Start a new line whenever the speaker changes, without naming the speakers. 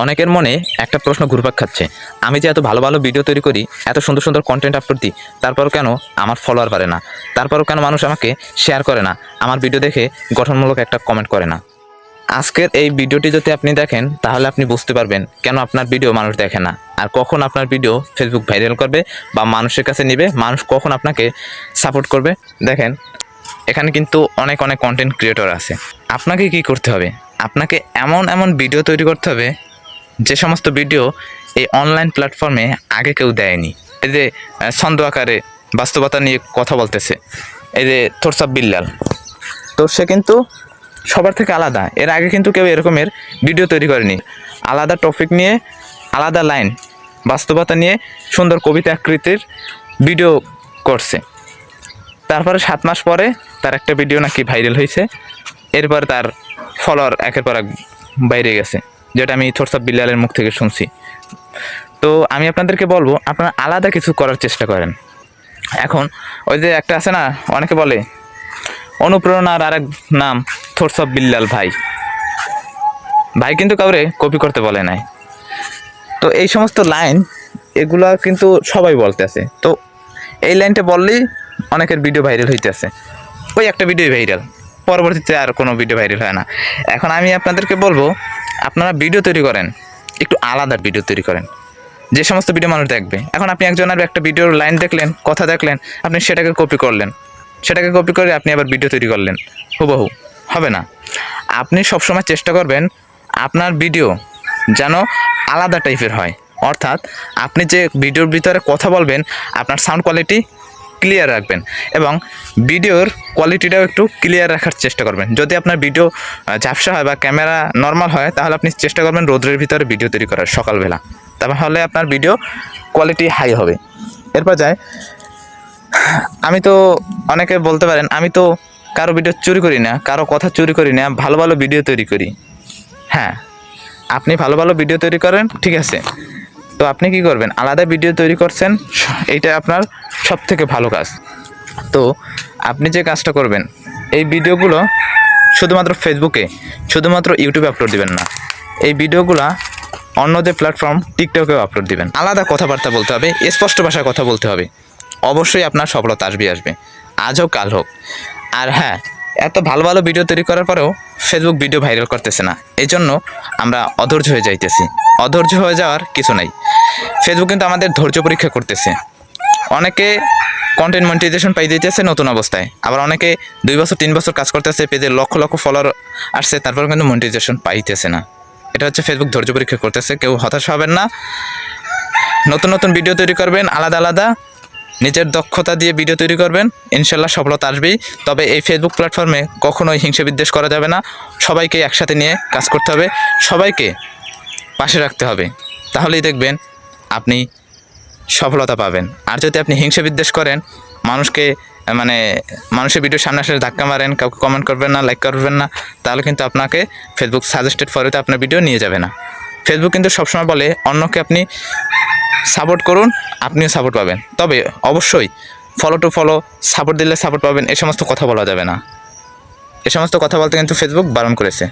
অনেকের মনে একটা প্রশ্ন ঘুরপাক খাচ্ছে। আমি যে এত ভালো ভালো ভিডিও তৈরি করি, এত সুন্দর সুন্দর কন্টেন্ট আপলোড দিই, তারপরও কেন আমার ফলোয়ার বাড়ে না? তারপরও কেন মানুষ আমাকে শেয়ার করে না? আমার ভিডিও দেখে গঠনমূলক একটা কমেন্ট করে না। আজকের এই ভিডিওটি যদি আপনি দেখেন, তাহলে আপনি বুঝতে পারবেন কেন আপনার ভিডিও মানুষ দেখে না। আর কখন আপনার ভিডিও ফেসবুক ভাইরাল করবে বা মানুষের কাছে নেবে, মানুষ কখন আপনাকে সাপোর্ট করবে? দেখেন, এখানে কিন্তু অনেক অনেক কন্টেন্ট ক্রিয়েটর আছে। আপনাকে কি করতে হবে? আপনাকে এমন এমন ভিডিও তৈরি করতে হবে যে সমস্ত ভিডিও এই অনলাইন প্ল্যাটফর্মে আগে কেউ দেয়নি। এই যে ছন্দ আকারে বাস্তবতা নিয়ে কথা বলতেছে, এই যে থরসাব বিল্লাল। তো সে কিন্তু সবার থেকে আলাদা। এর আগে কিন্তু কেউ এরকমের ভিডিও তৈরি করেনি। আলাদা টপিক নিয়ে, আলাদা লাইন বাস্তবতা নিয়ে সুন্দর কবিতা আকৃতির ভিডিও করছে। তারপরে সাত মাস পরে তার একটা ভিডিও নাকি ভাইরাল হয়েছে। এরপর তার ফলোয়ার একের পর এক বাইরে গেছে। যেটা আমি থরসাব বিল্লালের মুখ থেকে শুনছি। তো আমি আপনাদেরকে বলব, আপনারা আলাদা কিছু করার চেষ্টা করেন। এখন, ওই যে একটা আছে না, অনেকে বলে অনুপ্রেরণার আরেক নাম থরসাব বিল্লাল ভাই। ভাই কিন্তু কাউরে কপি করতে বলে নাই। তো এই সমস্ত লাইন এগুলা কিন্তু সবাই বলতেছে। তো এই লাইনটা বললেই অনেকের ভিডিও ভাইরাল হইতেছে। ওই একটা ভিডিও ভাইরাল পরবর্তীতে আর কোনো ভিডিও ভাইরাল হয় না। এখন আমি আপনাদেরকে বলব আপনারা ভিডিও তৈরি করেন, একটু আলাদা ভিডিও তৈরি করেন। যে সমস্ত ভিডিও মানুষ দেখবে। এখন আপনি একজনের একটা ভিডিওর লাইন দেখলেন, কথা দেখলেন, আপনি সেটাকে কপি করলেন। সেটাকে কপি করে আপনি আবার ভিডিও তৈরি করলেন। হুবহু, হবে না। আপনি সবসময় চেষ্টা করবেন আপনার ভিডিও যেন আলাদা টাইপের হয়। অর্থাৎ আপনি যে ভিডিওর ভিতরে কথা বলবেন, আপনার সাউন্ড কোয়ালিটি ক্লিয়ার রাখবেন এবং ভিডিওর কোয়ালিটিটাও একটু ক্লিয়ার রাখার চেষ্টা করবেন। যদি আপনার ভিডিও ঝাপসা হয় বা ক্যামেরা নর্মাল হয়, তাহলে আপনি চেষ্টা করবেন রোদ্রের ভিতরে ভিডিও তৈরি করার সকালবেলা। তাহলে আপনার ভিডিও কোয়ালিটি হাই হবে। এরপর যায় আমি তো অনেকে বলতে পারেন, আমি তো কারও ভিডিও চুরি করি না, কারও কথা চুরি করি না, ভালো ভালো ভিডিও তৈরি করি। হ্যাঁ আপনি ভালো ভালো ভিডিও তৈরি করেন, ঠিক আছে। তো আপনি কি করবেন? আলাদা ভিডিও তৈরি করছেন এইটা আপনার সব থেকে ভালো কাজ। তো আপনি যে কাজটা করবেন, এই ভিডিওগুলো শুধুমাত্র ফেসবুকে শুধুমাত্র ইউটিউবে আপলোড দিবেন না। এই ভিডিওগুলা অন্য যে প্ল্যাটফর্ম টিকটকেও আপলোড দিবেন। আলাদা কথাবার্তা বলতে হবে, স্পষ্ট ভাষায় কথা বলতে হবে। অবশ্যই আপনার সফলতা আসবে আসবে। আজ হোক, কাল হোক। আর হ্যাঁ এত ভালো ভালো ভিডিও তৈরি করার পরেও ফেসবুক ভিডিও ভাইরাল করতেছে না। এই জন্য আমরা অধৈর্য হয়ে যাইতেছি। অধৈর্য হয়ে যাওয়ার কিছু নাই। ফেসবুক কিন্তু আমাদের ধৈর্য পরীক্ষা করতেছে। অনেকে কন্টেন্ট মনিটাইজেশন পাই দিতেছে নতুন অবস্থায়। আবার অনেকে দুই বছর, তিন বছর কাজ করতেছে, পেজে লক্ষ লক্ষ ফলোয়ার আসছে তারপর কিন্তু মনিটাইজেশন পাইতেছে না। এটা হচ্ছে ফেসবুক ধৈর্য পরীক্ষা করতেছে, কেউ হতাশ হবেন না। নতুন নতুন ভিডিও তৈরি করবেন, আলাদা আলাদা। নিজের দক্ষতা দিয়ে ভিডিও তৈরি করবেন, ইনশাল্লাহ সফলতা আসবেই। তবে এই ফেসবুক প্ল্যাটফর্মে কখনোই হিংসা বিদ্বেষ করা যাবে না। সবাইকে একসাথে নিয়ে কাজ করতে হবে। সবাইকে পাশে রাখতে হবে। তাহলেই দেখবেন আপনি সফলতা পাবেন। আর যদি আপনি হিংসা বিদ্বেষ করেন, মানুষকে মানে মানুষের ভিডিওর সামনে আসলে ধাক্কা মারেন, কাউকে কমেন্ট করবেন না লাইক করবেন না, তাহলে কিন্তু আপনাকে ফেসবুক সাজেস্টেড ফরেতে আপনার ভিডিও নিয়ে যাবে না। ফেসবুক কিন্তু সবসময় বলে, অন্যকে আপনি সাপোর্ট করুন, আপনিও সাপোর্ট পাবেন। তবে অবশ্যই ফলো টু ফলো সাপোর্ট দিলে সাপোর্ট পাবেন, এ সমস্ত কথা বলা যাবে না। এ সমস্ত কথা বলতে কিন্তু ফেসবুক বারণ করেছে।